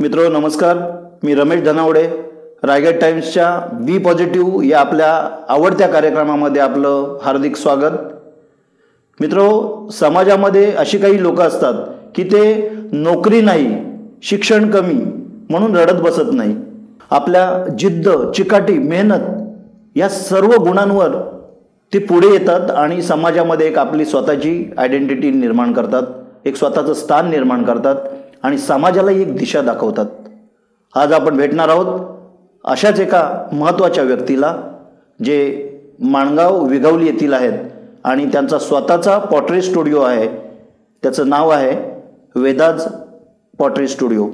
मित्रो नमस्कार. मी रमेश धनावडे. रायगड टाईम्सच्या बी पॉझिटिव्ह या आपल्या आवडत्या कार्यक्रमामध्ये आपलं हार्दिक स्वागत. मित्रो समाजामध्ये अशी काही लोकं असतात की ते नोकरी नाही शिक्षण कमी म्हणून रडत बसत नाही. आपल्या जिद्द चिकाटी मेहनत या सर्व गुणांवर ते पुढे येतात आणि समाजामध्ये एक आपली स्वतःची आयडेंटिटी निर्माण करतात एक स्वतःचं स्थान निर्माण करतात. आणि समाजाला एक दिशा दाखवतात. आज आपण भेटणार आहोत अशाच एका महत्त्वाच्या व्यक्तीला जे माणगाव विघवली येथील आहेत आणि त्यांचा स्वतःचा पॉटरी स्टुडिओ आहे. त्याचं नाव आहे वेदाज पॉटरी स्टुडिओ.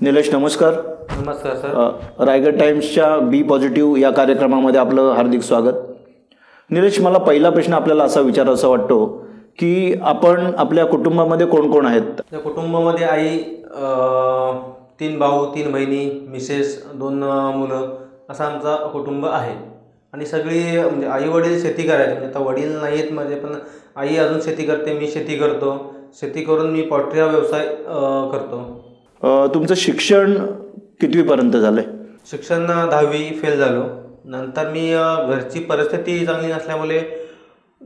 निलेश नमस्कार. नमस्कार सर. रायगड टाइम्सच्या बी पॉझिटिव्ह या कार्यक्रमामध्ये आपलं हार्दिक स्वागत. निलेश मला पहिला प्रश्न आपल्याला असा विचारायचा वाटतो की आपण आपल्या कुटुंबामध्ये कोण कोण आहेत? या कुटुंबामध्ये आई तीन भाऊ तीन बहिणी मिसेस दोन मुलं असं आमचा कुटुंब आहे. आणि सगळी म्हणजे आई वडील शेती करायचे. म्हणजे आता वडील नाही आहेत माझे पण आई अजून शेती करते मी शेती करतो. शेती करून मी पॉल्ट्री हा व्यवसाय करतो. तुमचं शिक्षण कितवीपर्यंत झालं आहे शिक्षण दहावी फेल झालो. नंतर मी घरची परिस्थिती चांगली नसल्यामुळे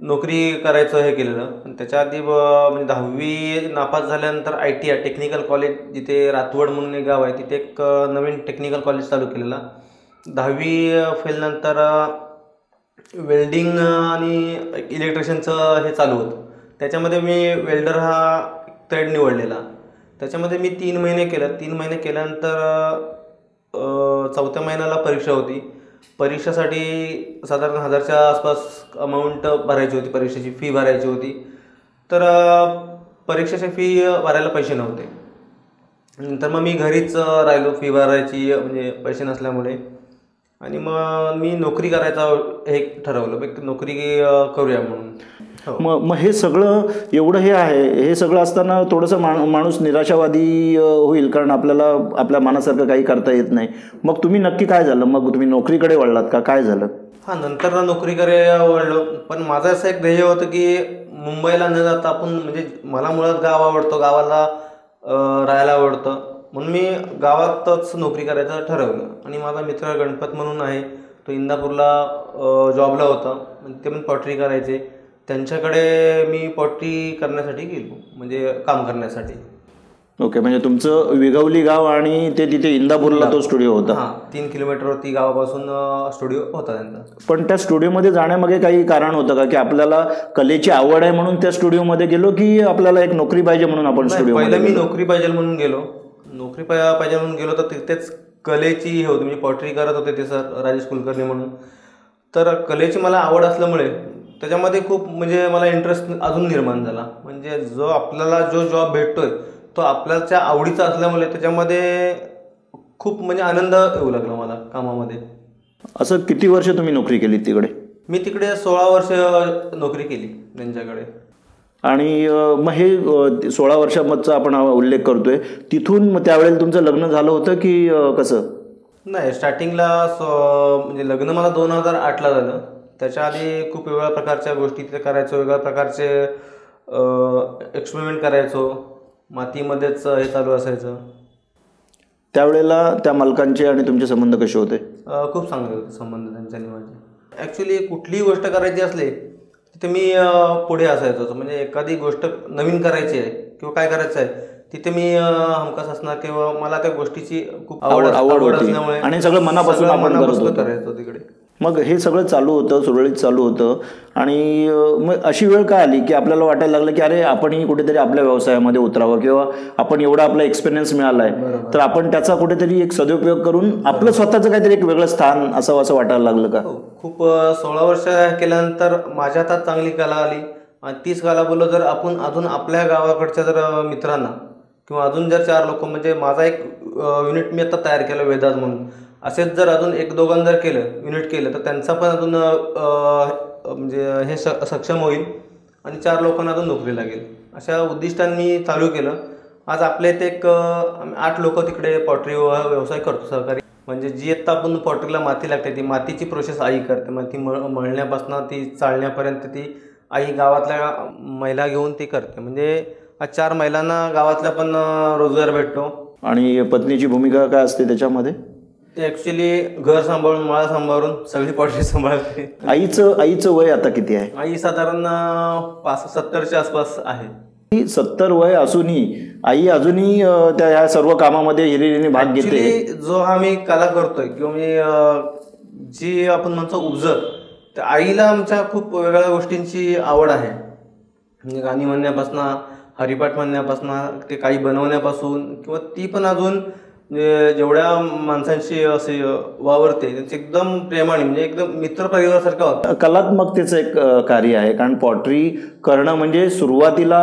नोकरी करायचं हे केलेलं. आणि त्याच्या आधी ब- म्हणजे दहावी नापास झाल्यानंतर I T I technical college जिथे रातवड म्हणून एक गाव आहे तिथे एक नवीन टेक्निकल कॉलेज चालू केलेला. दहावी फेलनंतर वेल्डिंग आणि इलेक्ट्रिशियनचं हे चालू होतं. त्याच्यामध्ये मी वेल्डर हा ट्रेड निवडलेला. त्याच्यामध्ये मी तीन महिने केलं. तीन महिने केल्यानंतर चौथ्या महिन्याला परीक्षा होती. परीक्षेसाठी साधारण हजारच्या आसपास अमाऊंट भरायची होती परीक्षेची फी भरायची होती. तर परीक्षेची फी भरायला पैसे नव्हते. नंतर मग मी घरीच राहिलो. फी भरायची म्हणजे पैसे नसल्यामुळे. आणि मग मी नोकरी करायचा हे ठरवलं एक नोकरी करूया म्हणून. मग मग हे सगळं एवढं हे आहे हे सगळं असताना थोडंसं मा माणूस निराशावादी होईल कारण आपल्याला आपल्या मनासारखं काही करता येत नाही. मग तुम्ही नक्की काय झालं? मग तुम्ही नोकरीकडे वळलात का? काय झालं? हां नंतर नोकरीकडे वळलो. पण माझं असं एक ध्येय होतं की मुंबईला न जाता आपण म्हणजे मला मुळात गाव आवडतो गावाला राहायला आवडतं. म्हणून मी गावातच नोकरी करायचं ठरवलं. आणि माझा मित्र गणपत म्हणून आहे तो इंदापूरला जॉबला होता. ते पण पॉटरी करायचे. त्यांच्याकडे मी पॉटरी करण्यासाठी गेलो म्हणजे काम करण्यासाठी. ओके म्हणजे तुमचं विगवली गाव आणि ते तिथे इंदापूरला तो स्टुडिओ होता. हां तीन किलोमीटरवरती गावापासून स्टुडिओ होता त्यांचा. पण त्या स्टुडिओमध्ये जाण्यामागे काही कारण होतं का? की आपल्याला कलेची आवड आहे म्हणून त्या स्टुडिओमध्ये गेलो की आपल्याला एक नोकरी पाहिजे म्हणून आपण स्टुडिओ पहिलं मी नोकरी पाहिजे म्हणून गेलो. नोकरी पाहिजे म्हणून गेलो तर तिथेच कलेची हे होती म्हणजे पॉटरी करत होते ते सर राजेश कुलकर्णी म्हणून. तर कलेची मला आवड असल्यामुळे त्याच्यामध्ये खूप म्हणजे मला इंटरेस्ट अजून निर्माण झाला. म्हणजे जो आपल्याला जो जॉब भेटतोय तो आपल्याच्या आवडीचा असल्यामुळे त्याच्यामध्ये खूप म्हणजे आनंद येऊ लागला मला कामामध्ये. असं किती वर्ष तुम्ही नोकरी केली तिकडे? मी तिकडे सोळा वर्ष नोकरी केली त्यांच्याकडे. आणि मग हे सोळा वर्षामधचा आपण उल्लेख करतोय तिथून मग त्यावेळेला तुमचं लग्न झालं होतं की कसं? नाही स्टार्टिंगला म्हणजे लग्न मला दोन हजार आठला झालं. त्याच्या आधी खूप वेगवेगळ्या प्रकारच्या गोष्टी तिथे करायचो वेगळ्या प्रकारचे एक्सपेरिमेंट करायचो. मातीमध्येच हे चालू असायचं. त्यावेळेला त्या मालकांचे आणि तुमचे संबंध कसे होते? खूप चांगले होते संबंध त्यांच्या आणि माझे. ॲक्च्युली कुठलीही गोष्ट करायची असली तिथे मी पुढे असायचो. म्हणजे एखादी गोष्ट नवीन करायची आहे किंवा काय करायचं आहे तिथे मी हमखास असणार किंवा मला त्या गोष्टीची खूप आवड आवड-. असल्यामुळे आणि सगळं मनापासून. करायचो तिकडे. मग हे सगळं चालू होतं सुरळीत चालू होतं. आणि मग अशी वेळ काय आली की आपल्याला वाटायला लागलं की अरे आपणही कुठेतरी आपल्या व्यवसायामध्ये उतरावं किंवा आपण एवढा आपला एक्सपिरियन्स मिळाला आहे तर आपण त्याचा कुठेतरी एक सदुपयोग करून आपलं स्वतःचं काहीतरी एक वेगळं स्थान असावं असं वाटायला लागलं का? हो खूप सोळा वर्ष केल्यानंतर माझ्या हातात चांगली कला आली. आणि तीच कला बोललो जर आपण अजून आपल्या गावाकडच्या जर मित्रांना किंवा अजून जर चार लोक म्हणजे माझा एक युनिट मी आता तयार केलं वेदाज म्हणून. असेच जर अजून एक दोघांना जर केलं युनिट केलं तर त्यांचा पण अजून म्हणजे हे स सक्षम होईल आणि चार लोकांना अजून नोकरी लागेल. अशा उद्दिष्टांनी मी चालू केलं. आज आपल्या इथे एक आठ लोक तिकडे पॉटरी व्यवसाय करतो सहकारी. म्हणजे जी आत्ता आपण पॉटरीला माती लागते ती मातीची प्रोसेस आई करते. मग ती मळ मळण्यापासून ती चाळण्यापर्यंत ती आई गावातल्या महिला घेऊन ती करते. म्हणजे आज चार महिलांना गावातल्या पण रोजगार भेटतो. आणि पत्नीची भूमिका काय असते त्याच्यामध्ये? ते ॲक्च्युली घर सांभाळून माळा सांभाळून सगळी पॉटरी सांभाळते. आईचं आईचं वय आता किती आहे? आई साधारण पाच सत्तरच्या आसपास आहे. सत्तर वय असूनही आई अजूनही त्या ह्या सर्व कामामध्ये हिरिरीने भाग घेते. जो हा मी कला करतोय किंवा मी जी आपण म्हणतो उपजत तर आईला आमच्या खूप वेगळ्या गोष्टींची आवड आहे. म्हणजे गाणी म्हणण्यापासून हरिपाठ म्हणण्यापासून ते काही बनवण्यापासून किंवा ती पण अजून जेवढ्या माणसांशी असे वावरते त्यांचे एकदम प्रेमाने म्हणजे एकदम मित्र परिवारासारखा होता कलात्मकतेचं एक कार्य आहे कारण पॉटरी करणं म्हणजे सुरुवातीला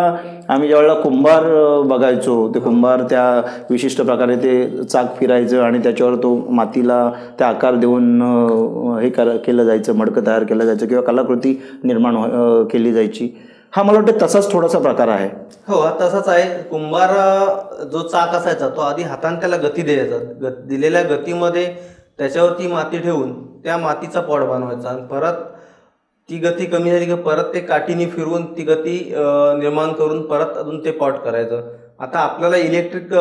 आम्ही ज्यावेळेला कुंभार बघायचो ते कुंभार त्या विशिष्ट प्रकारे ते चाक फिरायचं आणि त्याच्यावर तो मातीला त्या आकार देऊन हे कर केलं जायचं मडकं तयार केलं जायचं किंवा कलाकृती निर्माण केली जायची. हा मला वाटतं तसाच थोडासा प्रकार आहे. हो हा तसाच आहे. कुंभार जो चाक असायचा तो आधी हाताने त्याला गती द्यायचा ग दिलेल्या गतीमध्ये त्याच्यावरती माती ठेवून त्या मातीचा पॉट बनवायचा. आणि परत ती गती कमी झाली की परत ते काठीने फिरवून ती गती निर्माण करून परत अजून ते पॉट करायचं. आता आपल्याला इलेक्ट्रिक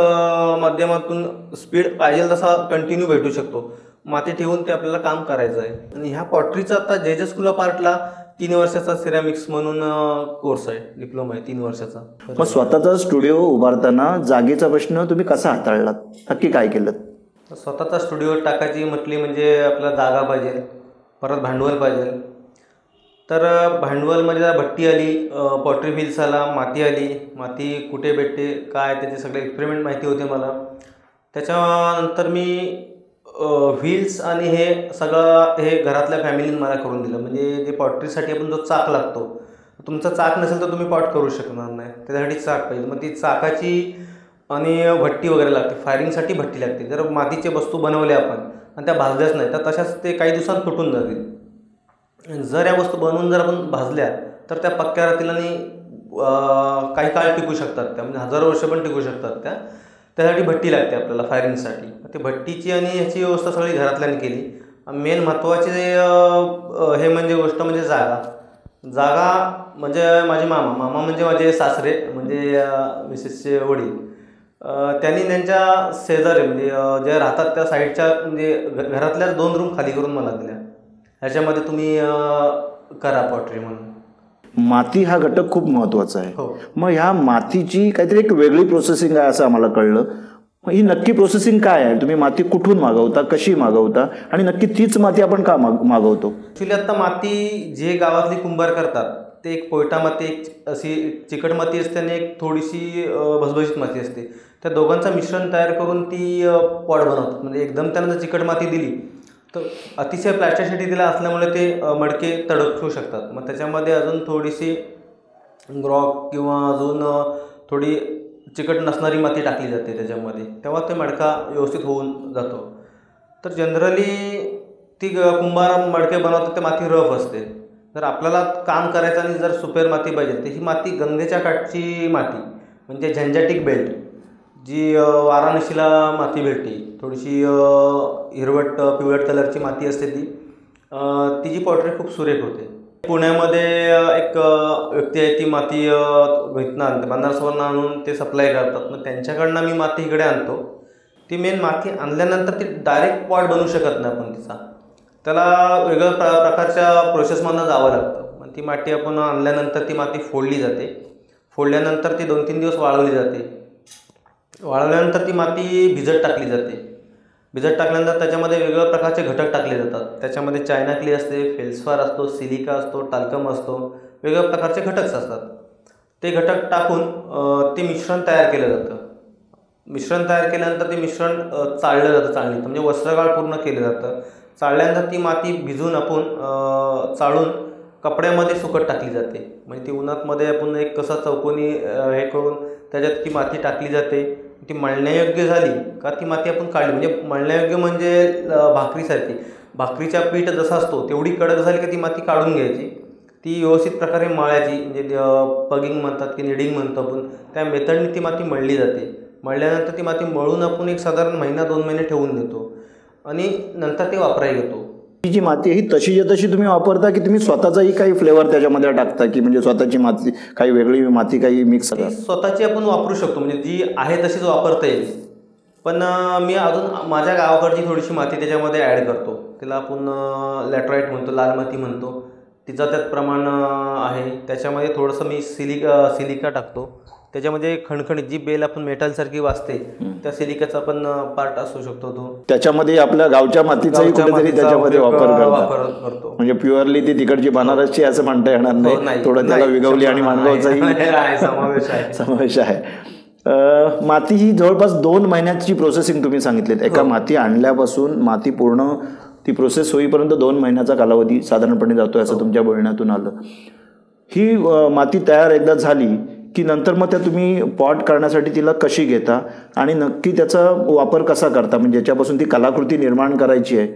माध्यमातून स्पीड पाहिजे तसा कंटिन्यू भेटू शकतो. माती ठेवून ते आपल्याला काम करायचं आहे. आणि ह्या पॉटरीचा आता जे जे स्कूल पार्टला तीन वर्षाचा सिरॅमिक्स म्हणून कोर्स आहे. डिप्लोमा आहे तीन वर्षाचा. मग स्वतःचा स्टुडिओ उभारताना जागेचा प्रश्न तुम्ही कसा हाताळलात? नक्की काय केलं? स्वतःचा स्टुडिओ टाकायची म्हटली म्हणजे आपल्याला जागा पाहिजे परत भांडवल पाहिजे. तर भांडवलमध्ये भट्टी आली पॉटरी व्हील्स आला माती आली. माती कुठे भेटते काय त्याचे सगळे एक्सपेरिमेंट माहिती होते मला. त्याच्यानंतर मी व्हील्स आणि हे सगळं हे घरातल्या फॅमिलीने मला करून दिलं. म्हणजे जे पॉटरीसाठी आपण जो चाक लागतो तुमचा चाक नसेल तर तुम्ही पॉट करू शकणार नाही. त्याच्यासाठी चाक पाहिजे. मग ती चाकाची आणि भट्टी वगैरे लागते. फायरिंगसाठी भट्टी लागते. जर मातीचे वस्तू बनवल्या आपण आणि त्या भाजल्याच नाही तर तशाच ते काही दिवसात तुटून जातील. जर या वस्तू बनवून जर आपण भाजल्या तर त्या पक्क्या राहतील आणि काही काळ टिकू शकतात त्या. म्हणजे हजारो वर्ष पण टिकू शकतात त्या. त्यासाठी भट्टी लागते आपल्याला फायरिंगसाठी. ते भट्टीची आणि ह्याची व्यवस्था सगळी घरातल्याने केली. मेन महत्त्वाचे हे म्हणजे गोष्ट म्हणजे जागा. जागा म्हणजे माझे मामा. मामा म्हणजे माझे सासरे म्हणजे मिसेसचे वडील. त्यांनी त्यांच्या शेजारी म्हणजे ज्या जे राहतात त्या साईडच्या म्हणजे घ- घरातल्या दोन रूम खाली करून मला दिल्या. ह्याच्यामध्ये तुम्ही करा पॉटरी म्हणून. माती हा घटक खूप महत्त्वाचा आहे. हो. मग ह्या मातीची काहीतरी एक वेगळी प्रोसेसिंग आहे असं आम्हाला कळलं. मग ही नक्की प्रोसेसिंग काय आहे? तुम्ही माती कुठून मागवता? कशी मागवता? आणि नक्की तीच माती आपण का माग मागवतो? ॲक्च्युली आता माती जे गावातली कुंभार करतात ते एक पोयटा माती एक अशी चिकट माती असते आणि एक थोडीशी अं, भसभसीत माती असते. त्या दोघांचं मिश्रण तयार करून ती पॉट बनवतात. म्हणजे एकदम त्यांना चिकट माती दिली तर अतिशय प्लॅस्टिसिटी दिला असल्यामुळे ते मडके मडके तडकू शकतात. मग त्याच्यामध्ये अजून थोडीशी ग्रॉक किंवा अजून थोडी चिकट नसणारी माती टाकली जाते त्याच्यामध्ये. तेव्हा ते मडका व्यवस्थित होऊन जातो. तर जनरली ती ग- कुंभार मडके बनवतात ते माती रफ असते. जर आपल्याला काम करायचं आणि जर सुपेर माती पाहिजे तर ही माती गंगेच्या काठची माती म्हणजे झंझॅटिक बेल्ट जी वाराणसीला माती भेटते थोडीशी हिरवट पिवळट कलरची माती असते ती. तिची पॉटरी खूप सुरेख होते. पुण्यामध्ये एक व्यक्ती आहे ती माती अ, इथनं आणते. बनारसवरनं आणून ते सप्लाय करतात. मग त्यांच्याकडनं मी माती इकडे आणतो. ती मेन माती आणल्यानंतर ती डायरेक्ट पॉट बनवू शकत नाही आपण तिचा. त्याला वेगळ्या प्र प्रकारच्या प्रोसेसमधनं जावं लागतं. मग ती माती आपण आणल्यानंतर ती माती फोडली जाते. फोडल्यानंतर ती दोन तीन दिवस वाळवली जाते. वाळवल्यानंतर ती माती भिजत टाकली जाते. भिजत टाकल्यानंतर त्याच्यामध्ये वेगवेगळ्या प्रकारचे घटक टाकले जातात. त्याच्यामध्ये चायना असते फेल्सफार असतो सिलिका असतो टाल्कम असतो वेगवेगळ्या प्रकारचे घटक असतात. ते घटक टाकून ते मिश्रण तयार केलं जातं. मिश्रण तयार केल्यानंतर ते मिश्रण चाळलं जातं चाळणीत. म्हणजे वस्त्रगाळ पूर्ण केलं जातं. चाळल्यानंतर ती माती भिजून आपण चाळून कपड्यामध्ये सुकट टाकली जाते. म्हणजे ती उन्हातमध्ये आपण एक कसा चौकोनी हे करून त्याच्यात ती माती टाकली जाते. ती मळण्यायोग्य झाली का ती माती आपण काढली? म्हणजे मळण्यायोग्य म्हणजे भाकरीसारखी. भाकरीचा पीठ जसा असतो तेवढी कडक झाली का ती माती काढून घ्यायची? ती व्यवस्थित प्रकारे मळायची. म्हणजे पगिंग म्हणतात की निडिंग म्हणतो आपण. त्या मेथडने ती माती मळली जाते. मळल्यानंतर ती माती मळून आपण एक साधारण महिना दोन महिने ठेवून देतो. आणि नंतर ते वापरायला घेतो. ही जी माती ही तशीच्या तशी तुम्ही वापरता की तुम्ही स्वतःचाही काही फ्लेवर त्याच्यामध्ये टाकता की म्हणजे स्वतःची माती काही वेगळी माती काही मिक्स स्वतःची आपण वापरू शकतो म्हणजे जी आहे तशीच वापरता येईल. पण मी अजून माझ्या गावाकडची थोडीशी माती त्याच्यामध्ये ॲड करतो. तिला आपण लॅटराईट म्हणतो लाल माती म्हणतो. तिचं त्यात प्रमाण आहे. त्याच्यामध्ये थोडंसं मी सिलिका सिलिका टाकतो. त्याच्यामध्ये खणखणीत जी बेल आपण मेटलसारखी वाजते त्या सिलिकाचा पण पार्ट असू शकतो तो. त्याच्यामध्ये आपल्या गावच्या मातीचाही कुठेतरी त्याच्यामध्ये वापर करतो. म्हणजे प्युअरली ती तिकडची बनारसची असं म्हणता येणार हो, नाही. नाही. थोडं त्याला विगवली आणि आहे, समावेश आहे. माती ही जवळपास दोन महिन्याची प्रोसेसिंग तुम्ही सांगितलीत. हो. एका माती आणल्यापासून माती पूर्ण ती प्रोसेस होईपर्यंत दोन महिन्याचा कालावधी साधारणपणे जातोय हो. असं तुमच्या बोलण्यातून आलं. ही माती तयार एकदा झाली की नंतर मग त्या तुम्ही पॉट करण्यासाठी तिला कशी घेता? आणि नक्की त्याचा वापर कसा करता? म्हणजे ज्याच्यापासून ती कलाकृती निर्माण करायची आहे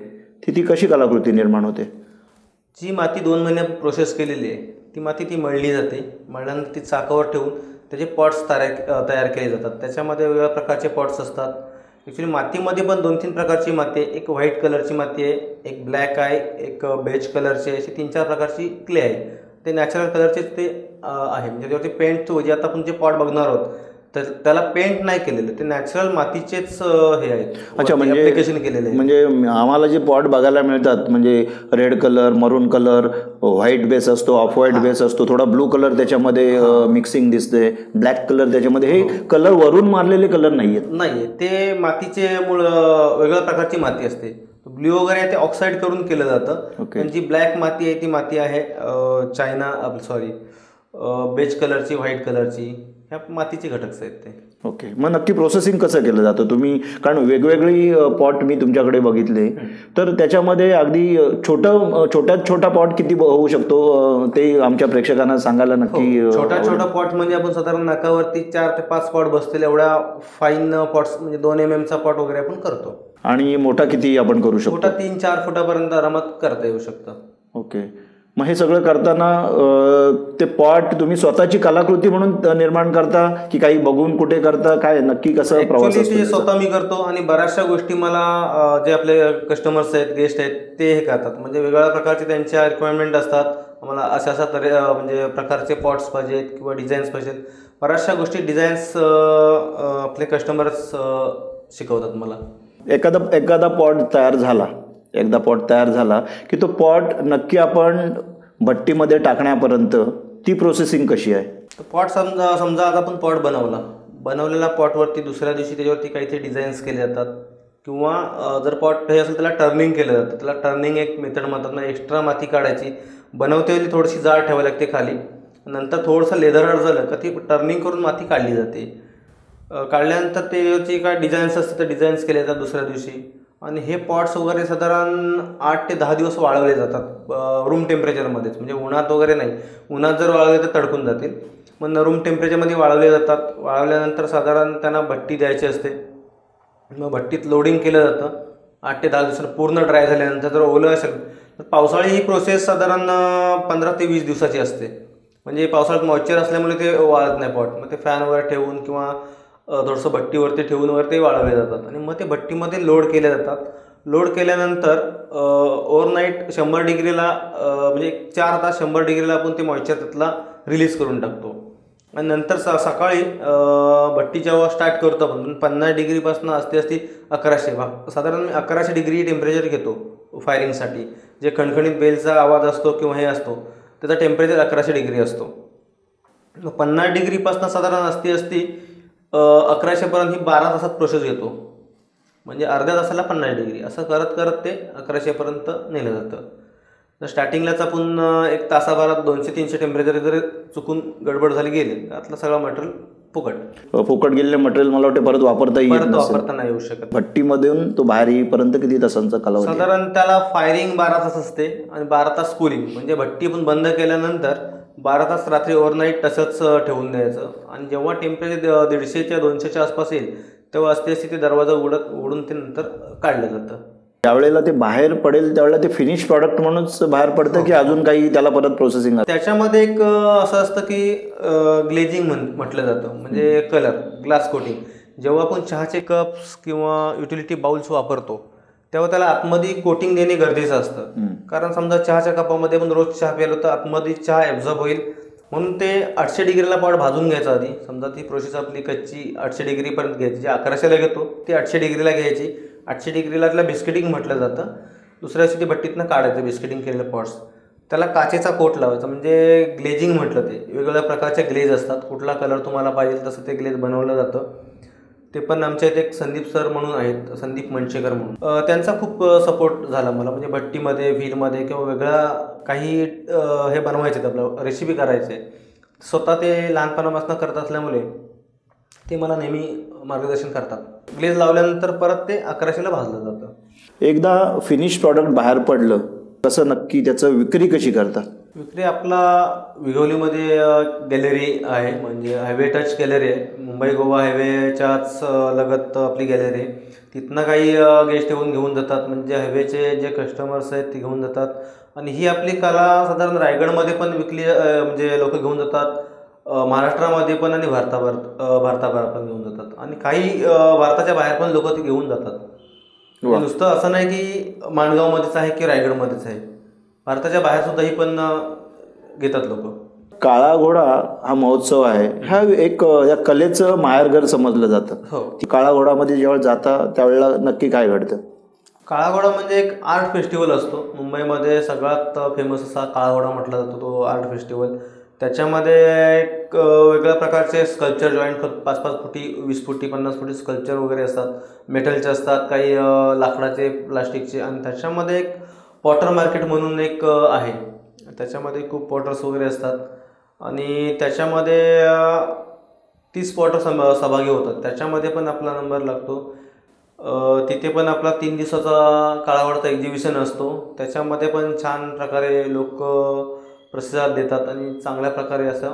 ती ती कशी कलाकृती निर्माण होते? जी माती दोन महिने प्रोसेस केलेली आहे ती माती ती मळली जाते. मळल्यानंतर ती चाकावर ठेवून त्याचे पॉट्स तयार तयार केले जातात. त्याच्यामध्ये वेगवेगळ्या प्रकारचे पॉट्स असतात. ॲक्च्युली मातीमध्ये पण दोन तीन प्रकारची माती आहे. एक व्हाईट कलरची माती आहे एक ब्लॅक आहे एक बेज कलरची आहे. अशी तीन चार प्रकारची क्ले आहे. ते नॅचरल कलरचेच ते आहे. म्हणजे त्याच्यावरती पेंट जे आता आपण जे पॉट बघणार आहोत तर त्याला पेंट नाही केलेलं. ते नॅचरल मातीचेच हे आहेत. अच्छा म्हणजे ॲप्लिकेशन केलेलं आहे म्हणजे आम्हाला जे पॉट बघायला मिळतात म्हणजे red colour maroon colour white base असतो ऑफ व्हाईट बेस असतो थोडा ब्लू कलर त्याच्यामध्ये मिक्सिंग दिसते ब्लॅक कलर त्याच्यामध्ये. हे कलर वरून मारलेले कलर नाहीयेत. नाही ते मातीचे मूळ वेगळ्या प्रकारची माती असते. ब्ल्यू वगैरे आहे ते ऑक्साईड करून केलं जातं. जी ब्लॅक माती आहे ती माती आहे चायना सॉरी बेज कलरची व्हाईट कलरची ह्या मातीचे घटक आहेत ते. ओके मग नक्की प्रोसेसिंग कसं केलं जातं? तुम्ही कारण वेगवेगळी पॉट मी तुमच्याकडे बघितले. तर त्याच्यामध्ये अगदी छोटं छोट्यात छोटा पॉट किती होऊ शकतो? ते आमच्या प्रेक्षकांना सांगायला नक्की अ, छोटा छोटा पॉट म्हणजे आपण साधारण नाकावरती चार ते पाच पॉट बसतील एवढ्या फाईन पॉट्स म्हणजे दोन एम चा पॉट वगैरे आपण करतो. आणि मोठा किती आपण करू शकतो? तीन चार फुटापर्यंत आरामात करता येऊ शकतं. ओके मग हे सगळं करताना ते पॉट तुम्ही स्वतःची कलाकृती म्हणून निर्माण करता की काही बघून कुठे करता? काय नक्की कसं प्रवास? स्वतः मी करतो आणि बऱ्याचशा गोष्टी मला जे आपले कस्टमर्स आहेत गेस्ट आहेत ते हे करतात. म्हणजे वेगवेगळ्या प्रकारचे त्यांच्या रिक्वायरमेंट असतात. आम्हाला अशा अशा तरी म्हणजे प्रकारचे पॉट्स पाहिजेत किंवा डिझाईन्स पाहिजेत. बऱ्याचशा गोष्टी डिझाईन्स आपले कस्टमर्स शिकवतात मला. एखादा एखादा पॉट तयार झाला एकदा पॉट तयार झाला की तो पॉट नक्की आपण भट्टीमध्ये टाकण्यापर्यंत ती प्रोसेसिंग कशी आहे? पॉट समजा समजा आता आपण पॉट बनवला. बनवलेल्या पॉटवरती दुसऱ्या दिवशी त्याच्यावरती काहीतरी डिझाईन्स केले जातात. किंवा जर पॉट हे असेल त्याला टर्निंग केलं जातं. त्याला टर्निंग एक मेथड म्हणतात ना एक्स्ट्रा माती काढायची. बनवतेवेळी थोडीशी जाळ ठेवावी लागते खाली. नंतर थोडंसं लेदर झालं का ती टर्निंग करून माती काढली जाते. काढल्यानंतर ते काय डिझाईन्स असतात ते डिझाईन्स केले जातात दुसऱ्या दिवशी. आणि हे पॉट्स वगैरे साधारण आठ ते दहा दिवस वाळवले जातात रूम टेम्परेचरमध्येच म्हणजे उन्हात वगैरे नाही. उन्हात जर वाळवले तर तडकून जातील. मग रूम टेम्परेचरमध्ये वाळवले जातात. वाळवल्यानंतर साधारण त्यांना भट्टी द्यायची असते. मग भट्टीत लोडिंग केलं जातं. आठ ते दहा दिवसात पूर्ण ड्राय झाल्यानंतर जर ओलं असेल तर पावसाळी ही प्रोसेस साधारण पंधरा ते वीस दिवसाची असते. म्हणजे पावसाळ्यात मॉइश्चर असल्यामुळे ते वाळत नाही पॉट मग ते फॅन वगैरे ठेवून किंवा थोडंसं भट्टीवरती ठेवून वगैरे ते वाळवले जातात. आणि मग ते भट्टीमध्ये लोड केले जातात. लोड केल्यानंतर ओव्हरनाईट शंभर डिग्रीला म्हणजे चार तास शंभर डिग्रीला आपण ते मॉइश्चर त्यातला रिलीज करून टाकतो. आणि नंतर स सकाळी भट्टी जेव्हा स्टार्ट करतो आपण. पन्नास डिग्रीपासून असते असती अकराशे. भाग साधारण मी अकराशे डिग्री टेम्परेचर घेतो फायरिंगसाठी जे खणखणीत बेलचा आवाज असतो किंवा हे असतो त्याचा टेम्परेचर अकराशे डिग्री असतो. पन्नास डिग्रीपासून साधारण असती असती अकराशेपर्यंत ही बारा तासात प्रोसेस घेतो म्हणजे अर्ध्या तासाला पन्नास डिग्री असं करत करत ते अकराशेपर्यंत नेलं जातं. तर स्टार्टिंगलाच आपण एक तासाभरात दोनशे तीनशे टेम्परेचर जर चुकून गडबड झाली गेली तर आतलं सगळं मटेरियल फुकट. अ, फुकट गेलेले मटेरियल मला वाटते परत वापरता नसेल. वापरता नाही येऊ शकत. भट्टीमधून तो बाहेर येईपर्यंत किती तासांचा कालावधी आहे? साधारण त्याला फायरिंग बारा तास असते आणि बारा तास कूलिंग म्हणजे भट्टी पण बंद केल्यानंतर बारा तास रात्री ओव्हरनाईट तसंच ठेवून द्यायचं. आणि जेव्हा टेम्परेचर दीडशेच्या दोनशेच्या आसपास येईल तेव्हा असते असते ते दरवाजा उडत उडून ते नंतर काढलं जातं. ज्यावेळेला ते बाहेर पडेल त्यावेळेला ते फिनिश प्रॉडक्ट म्हणूनच बाहेर पडतं की अजून काही त्याला परत प्रोसेसिंग त्याच्यामध्ये एक असं असतं की ग्लेजिंग म्हण म्हटलं जातं. म्हणजे कलर ग्लास कोटिंग जेव्हा आपण चहाचे कप्स किंवा युटिलिटी बाउल्स वापरतो तेव्हा त्याला आतमध्ये कोटिंग देणे गरजेचं असतं. कारण समजा चहाच्या कपामध्ये आपण रोज चहा प्यालो तर आतमध्ये चहा ॲब्झॉर्ब होईल. म्हणून ते आठशे डिग्रीला पॉट भाजून घ्यायचा आधी. समजा ती प्रोसेस आपली कच्ची आठशे डिग्रीपर्यंत घ्यायची. जी अकराशेला घेतो ती आठशे डिग्रीला घ्यायची. आठशे डिग्रीला त्याला बिस्किटिंग म्हटलं जातं. दुसऱ्या दिवशी ते भट्टीतनं काढायचं बिस्किटिंग केलेलं पॉट्स त्याला काचेचा कोट लावायचा. म्हणजे ग्लेजिंग म्हटलं ते. वेगवेगळ्या प्रकारचे ग्लेज असतात. कुठला कलर तुम्हाला पाहिजे तसं ते ग्लेज बनवलं जातं. ते पण आमच्या इथे एक संदीप सर म्हणून आहेत संदीप मंचेकर म्हणून. त्यांचा खूप सपोर्ट झाला मला. म्हणजे भट्टीमध्ये व्हीलमध्ये किंवा वेगळा काही हे बनवायचे आपलं रेसिपी करायचे. स्वतः ते लहानपणापासून करत असल्यामुळे ते मला नेहमी मार्गदर्शन करतात. ग्लेज लावल्यानंतर परत ते अकराशेला भाजलं जातं. एकदा फिनिश प्रॉडक्ट बाहेर पडलं कसं नक्की त्याचं विक्री कशी करतात? विक्री आपला विघोलीमध्ये गॅलरी आहे. म्हणजे हायवे टच गॅलरी आहे. मुंबई गोवा हायवेच्याच लगत आपली गॅलरी. आहे तिथनं काही गेस्ट येऊन घेऊन जातात. म्हणजे हायवेचे जे कस्टमर्स आहेत ते घेऊन जातात. आणि ही आपली कला साधारण रायगडमध्ये पण विकली म्हणजे लोक घेऊन जातात. महाराष्ट्रामध्ये पण आणि भारताभर अ, भारताबाहेर पण घेऊन जातात. आणि काही भारताच्या बाहेर पण लोक ते घेऊन जातात. नुसतं असं नाही की माणगावमध्येच आहे की रायगडमध्येच आहे. भारताच्या बाहेर सुद्धा ही पण घेतात लोक. काळा घोडा हा महोत्सव आहे. हा एक या कलेचं माहेरघर समजलं जातं. हो. ती काळा घोडामध्ये जेव्हा जाता त्यावेळेला नक्की काय घडतं? काळाघोडा म्हणजे एक आर्ट फेस्टिवल असतो. मुंबईमध्ये सगळ्यात फेमस असा काळाघोडा म्हटला जातो तो आर्ट फेस्टिवल त्याच्यामध्ये एक वेगळ्या प्रकारचे स्कल्पचर जॉईंट पाच पाच फुटी वीस फुटी पन्नास फुटी स्कल्पचर वगैरे असतात. मेटलचे असतात काही लाकडाचे प्लास्टिकचे आणि त्याच्यामध्ये एक पॉटर मार्केट म्हणून एक आहे. त्याच्यामध्ये खूप पॉटर्स वगैरे असतात. आणि त्याच्यामध्ये तीस पॉटर सम सहभागी होतात. त्याच्यामध्ये पण आपला नंबर लागतो. तिथे पण आपला तीन दिवसाचा काळावरचा एक्झिबिशन असतो. त्याच्यामध्ये पण छान प्रकारे लोक प्रतिसाद देतात आणि चांगल्या प्रकारे असं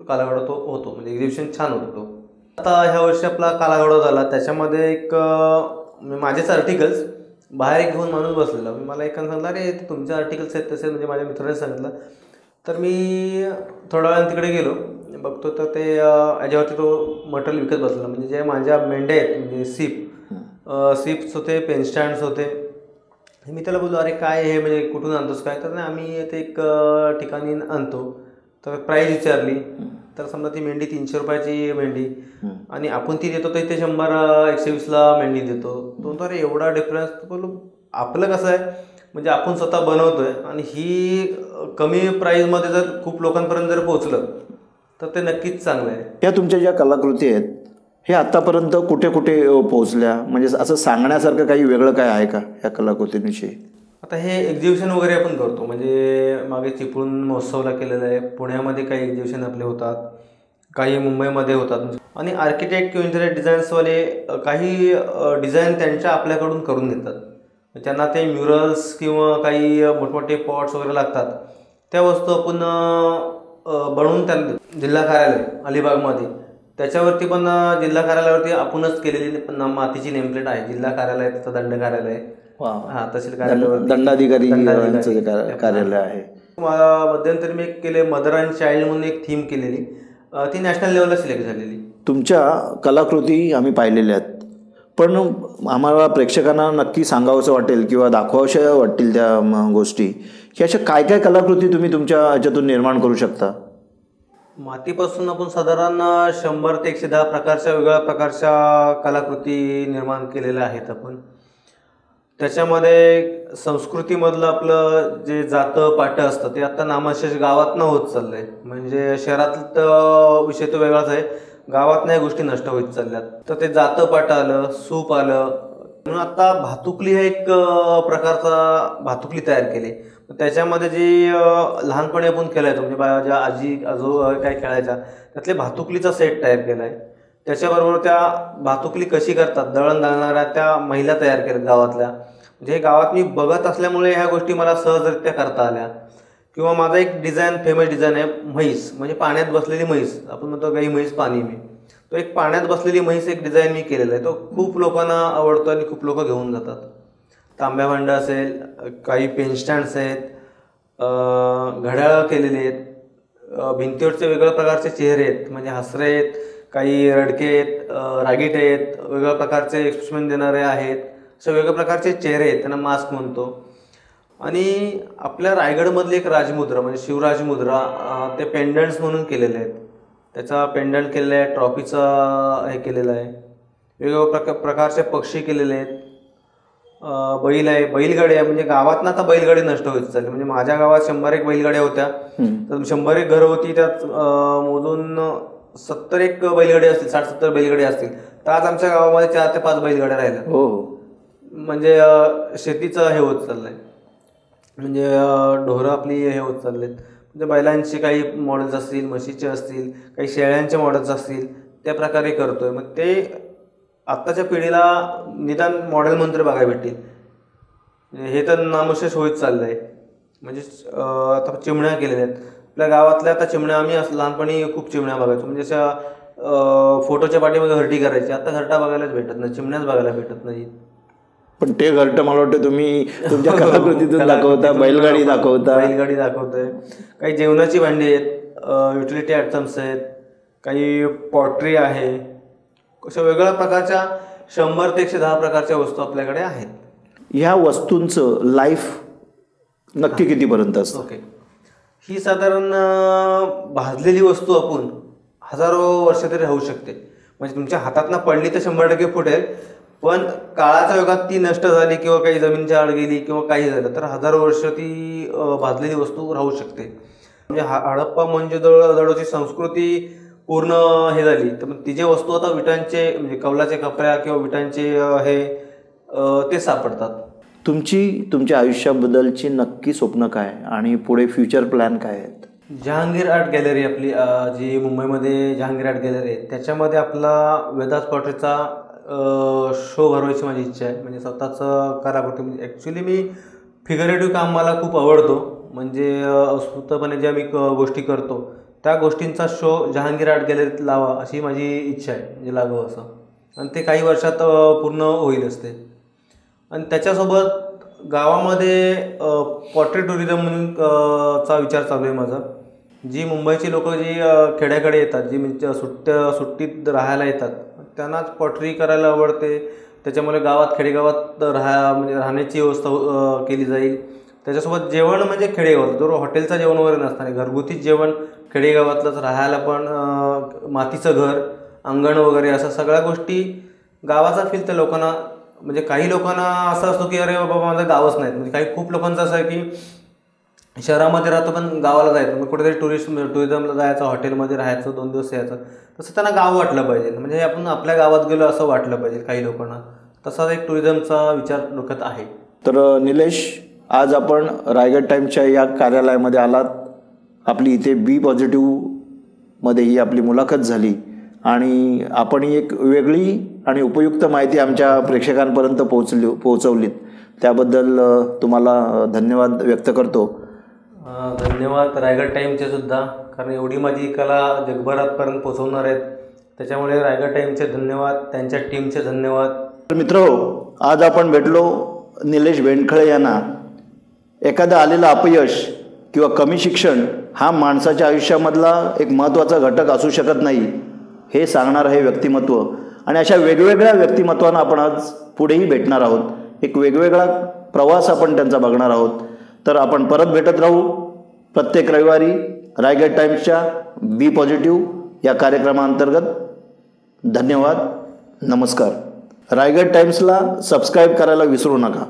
कालावडा तो होतो. म्हणजे एक्झिबिशन छान होतो आता ह्या वर्षी आपला कालावडा झाला. त्याच्यामध्ये एक म्हणजे माझेच आर्टिकल्स बाहेर एक घेऊन माणूस बसलेला. मी मला एकानं सांगितलं अरे तुमचे आर्टिकल्स आहेत तसे. म्हणजे माझ्या मित्राने सांगितलं. तर मी थोड्या वेळाने तिकडे गेलो. बघतो तर ते याच्यावरती तो मटेरियल विकत बसलेला. म्हणजे जे माझ्या मेंढ्या आहेत म्हणजे सीप सीप्स होते पेन स्टँड्स होते. मी त्याला बोललो अरे काय हे? म्हणजे कुठून आणतोस काय? तर नाही आम्ही ते एक ठिकाणी आणतो. तर प्राईज विचारली. तर समजा ती मेंढी तीनशे रुपयाची मेंढी. आणि आपण ती देतो तर ते शंभर एकशे वीसला मेंढी देतो. तो म्हणतो अरे एवढा डिफरन्स बोललो आपलं कसं आहे? म्हणजे आपण स्वतः बनवतोय आणि ही कमी प्राईजमध्ये जर खूप लोकांपर्यंत जर पोहोचलं तर ते नक्कीच चांगलं आहे. या तुमच्या ज्या कलाकृती आहेत हे आतापर्यंत कुठे कुठे पोहोचल्या? म्हणजे असं सांगण्यासारखं काही वेगळं काय आहे का या कलाकृतींविषयी? आता हे एक्झिबिशन वगैरे आपण करतो. म्हणजे मागे चिपळूण महोत्सवला केलेलं आहे. पुण्यामध्ये काही एक्झिबिशन आपले होतात. काही मुंबईमध्ये होतात. आणि आर्किटेक्ट किंवा इंटेरियर डिझाईन्सवाले काही डिझाईन त्यांच्या आपल्याकडून करून देतात. त्यांना ते म्युरल्स किंवा काही मोठमोठे पॉट्स वगैरे लागतात. त्या वस्तू आपण बनवून त्यांना जिल्हा कार्यालय अलिबागमध्ये. त्याच्यावरती पण जिल्हा कार्यालयावरती आपणच केलेली पण मातीची नेमप्लेट आहे. जिल्हा कार्यालय त्याचं दंड कार्यालय. हा तहसील कार्यालयावरती दंडाधिकारी. यांचं जे कार्यालय आहे. मला मध्यंतरी मी एक केले मदर अँड चाइल्ड म्हणून एक थीम केलेली. ती नॅशनल लेवलला सिलेक्ट झालेली. तुमच्या कलाकृती आम्ही पाहिलेल्या आहेत. पण आम्हाला प्रेक्षकांना नक्की सांगावंसं वाटेल किंवा दाखवाव्याशा वाटतील त्या गोष्टी. की अशा काय काय कलाकृती तुम्ही तुमच्या ह्याच्यातून निर्माण करू शकता? मातीपासून आपण साधारण शंभर ते एकशे दहा प्रकारच्या वेगवेगळ्या प्रकारच्या कलाकृती निर्माण केलेल्या आहेत आपण. त्याच्यामध्ये संस्कृतीमधलं आपलं जे जातं पाटं असतं ते आता नामाशेष गावातनं होत चाललंय. म्हणजे शहरातलं तर विषय तो वेगळाच आहे. गावात नाही गोष्टी नष्ट होत चालल्यात. तर ते जातं पाटं आलं सूप आलं. म्हणून आता भातुकली हा एक प्रकारचा भातुकली तयार केली. त्याच्यामध्ये जी लहानपणी आपण खेळायचो म्हणजे माझ्या आजी आजो काय खेळायच्या त्यातले भातुकलीचा सेट तयार आहे त्याच्याबरोबर त्या भातुकली कशी करतात दळण दळणाऱ्या त्या महिला तयार केल्या गावातल्या. म्हणजे हे गावात मी बघत असल्यामुळे ह्या गोष्टी मला सहजरित्या करता आल्या. किंवा माझा एक डिझाईन फेमस डिझाईन आहे म्हैस. म्हणजे पाण्यात बसलेली म्हैस. आपण म्हणतो गाई म्हैस पाणी मी. तो एक पाण्यात बसलेली म्हैस एक डिझाईन मी केलेला आहे. तो खूप लोकांना आवडतो आणि खूप लोक घेऊन जातात. तांब्या भांडं असेल काही पेन स्टँड्स आहेत घड्याळं केलेली आहेत भिंतीवरचे वेगळ्या प्रकारचे चेहरे आहेत म्हणजे हसरे आहेत काही रडके आहेत रागीट आहेत वेगवेगळ्या प्रकारचे एक्सप्रेशन देणारे आहेत असे वेगवेगळ्या प्रकारचे चेहरे आहेत त्यांना मास्क म्हणतो. आणि आपल्या रायगडमधली एक राजमुद्रा म्हणजे शिवराजमुद्रा ते पेंडंट्स म्हणून केलेले आहेत. त्याचा पेंडंट केलेला आहे ट्रॉफीचा हे केलेलं आहे. वेगवेगळ्या प्रका प्रकारचे पक्षी केलेले आहेत. बैल आहे बैलगाडी आहे म्हणजे गावात आता बैलगाडी नष्ट होत चालली. म्हणजे माझ्या गावात शंभर एक बैलगाड्या होत्या. तर शंभर एक घरं होती त्यात मोजून सत्तर एक बैलगाडी असतील साठ सत्तर बैलगाडी असतील तर आज आमच्या गावामध्ये चार ते पाच बैलगाड्या राहिल्या. हो. म्हणजे शेतीचं हे होत चाललंय. म्हणजे ढोरं आपली हे होत चाललेत. म्हणजे बैलांचे काही मॉडेल्स असतील म्हशीचे असतील काही शेळ्यांचे मॉडेल्स असतील त्या प्रकारे करतोय. मग ते आत्ताच्या पिढीला निदान मॉडेल मंत्र बघायला भेटतील. म्हणजे हे तर नामशेष होत चाललंय. म्हणजे अं, आता चिमण्या केलेल्या आहेत. आपल्या गावातल्या आता चिमण्या आम्ही असं लहानपणी खूप चिमण्या बघायचो. म्हणजे अशा फोटोच्या पाठीमागे हरटी करायची. आता घरटा बघायलाच भेटत नाही. चिमण्याच बघायला भेटत नाही. पण ते घरटं मला वाटतं तुम्ही तुमच्या कलाकृतीतून दाखवता बैलगाडी दाखवता. बैलगाडी दाखवतोय. काही जेवणाची भांडी आहेत युटिलिटी आयटम्स आहेत काही पॉटरी आहे. अशा वेगवेगळ्या प्रकारच्या शंभर ते एकशे दहा प्रकारच्या वस्तू आपल्याकडे आहेत. ह्या वस्तूंचं लाईफ नक्की कितीपर्यंत असतं? ओके ही साधारण भाजलेली वस्तू आपण हजारो वर्ष तरी राहू शकते. म्हणजे तुमच्या हातातनं पडली तर शंभर टक्के फुटेल पण काळाच्या युगात ती नष्ट झाली किंवा काही जमीनच्या आड गेली किंवा काही झालं तर हजारो वर्ष ती भाजलेली वस्तू राहू शकते. म्हणजे हा हडप्पा म्हणजे जवळची संस्कृती पूर्ण हे झाली. तर मग तिचे वस्तू आता विटांचे म्हणजे कौलाचे कपड्या किंवा विटांचे हे ते सापडतात. तुमची तुमच्या आयुष्याबद्दलची नक्की स्वप्न काय आणि पुढे फ्युचर प्लॅन काय आहेत? जहांगीर आर्ट गॅलरी आपली जी मुंबईमध्ये जहांगीर आर्ट गॅलरी आहे त्याच्यामध्ये आपला वेदास पॉटरीचा शो भरवायची माझी इच्छा आहे. म्हणजे स्वतःचं कलाकृती म्हणजे ॲक्च्युली मी फिगरेटिव्ह काम मला खूप आवडतो. म्हणजे अ, स्फूर्तपणे ज्या मी गोष्टी करतो त्या गोष्टींचा शो जहांगीर आर्ट गॅलरीत लावा अशी माझी इच्छा आहे. म्हणजे लागू असं. आणि ते काही वर्षात पूर्ण होईल असते आणि त्याच्यासोबत गावामध्ये पॉट्री टुरिझम म्हणून चा विचार चालू आहे माझा. जी मुंबईची लोक जी खेड्याकडे येतात जी म्हणजे सुट्ट्या सुट्टीत राहायला येतात त्यांनाच पॉटरी करायला आवडते. त्याच्यामुळे गावात खेडेगावात राहा म्हणजे राहण्याची व्यवस्था केली जाईल. त्याच्यासोबत जेवण म्हणजे खेडेगावात जो हॉटेलचं जेवण वगैरे नसणार घरगुतीच जेवण खेडेगावातलंच राहायला पण मातीचं घर अंगण वगैरे अशा सगळ्या गोष्टी गावाचा फील त्या लोकांना म्हणजे काही लोकांना असं असतो की अरे बाबा माझं गावच नाहीत. म्हणजे काही खूप लोकांचं असं आहे की शहरामध्ये राहतो पण गावाला जायचं. मग कुठेतरी टुरिस्ट टुरिझमला जायचं हॉटेलमध्ये राहायचं दोन दिवस यायचं. तसं त्यांना गाव वाटलं पाहिजे. म्हणजे आपण आपल्या गावात गेलो असं वाटलं पाहिजे काही लोकांना. तसाच एक टुरिझमचा विचार डोक्यात आहे. तर निलेश आज आपण रायगड टाईमच्या या कार्यालयामध्ये आलात. आपली इथे बी पॉझिटिव्हमध्ये ही आपली मुलाखत झाली. आणि आपण ही एक वेगळी आणि उपयुक्त माहिती आमच्या प्रेक्षकांपर्यंत पोहोचली पोहोचवलीत. त्याबद्दल तुम्हाला धन्यवाद व्यक्त करतो. धन्यवाद. रायगड टाईमचे सुद्धा. कारण एवढी माझी कला जगभरातपर्यंत पोहोचवणार आहेत. त्याच्यामुळे रायगड टाईमचे धन्यवाद. त्यांच्या टीमचे धन्यवाद. तर मित्र आज आपण भेटलो निलेश वेंडखळे यांना. एखादं आलेलं अपयश किंवा कमी शिक्षण हा माणसाच्या आयुष्यामधला एक महत्त्वाचा घटक असू शकत नाही हे सांगणारं हे व्यक्तिमत्व. आणि अशा वेगवेगळ्या व्यक्तिमत्वांना आपण आज पुढेही भेटणार आहोत. एक वेगवेगळा प्रवास आपण त्यांचा बघणार आहोत. तर आपण परत भेटत राहू. प्रत्येक रविवारी रायगड टाईम्सच्या बी पॉझिटिव्ह या कार्यक्रमाअंतर्गत धन्यवाद. नमस्कार. रायगड टाईम्सला सबस्क्राईब करायला विसरू नका.